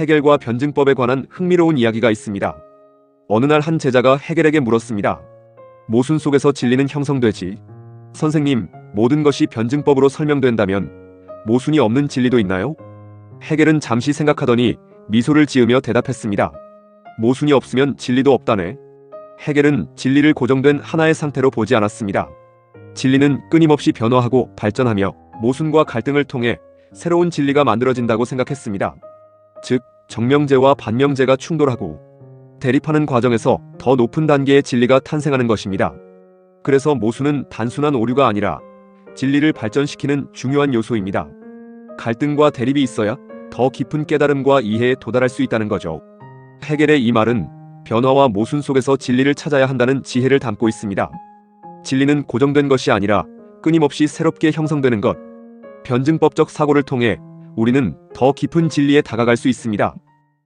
해겔과 변증법에 관한 흥미로운 이야기가 있습니다. 어느 날 한 제자가 해겔에게 물었습니다. 모순 속에서 진리는 형성되지. 선생님, 모든 것이 변증법으로 설명된다면 모순이 없는 진리도 있나요? 해겔은 잠시 생각하더니 미소를 지으며 대답했습니다. 모순이 없으면 진리도 없다네. 해겔은 진리를 고정된 하나의 상태로 보지 않았습니다. 진리는 끊임없이 변화하고 발전하며 모순과 갈등을 통해 새로운 진리가 만들어진다고 생각했습니다. 즉, 정명제와 반명제가 충돌하고 대립하는 과정에서 더 높은 단계의 진리가 탄생하는 것입니다. 그래서 모순은 단순한 오류가 아니라 진리를 발전시키는 중요한 요소입니다. 갈등과 대립이 있어야 더 깊은 깨달음과 이해에 도달할 수 있다는 거죠. 해겔의 이 말은 변화와 모순 속에서 진리를 찾아야 한다는 지혜를 담고 있습니다. 진리는 고정된 것이 아니라 끊임없이 새롭게 형성되는 것. 변증법적 사고를 통해 우리는 더 깊은 진리에 다가갈 수 있습니다.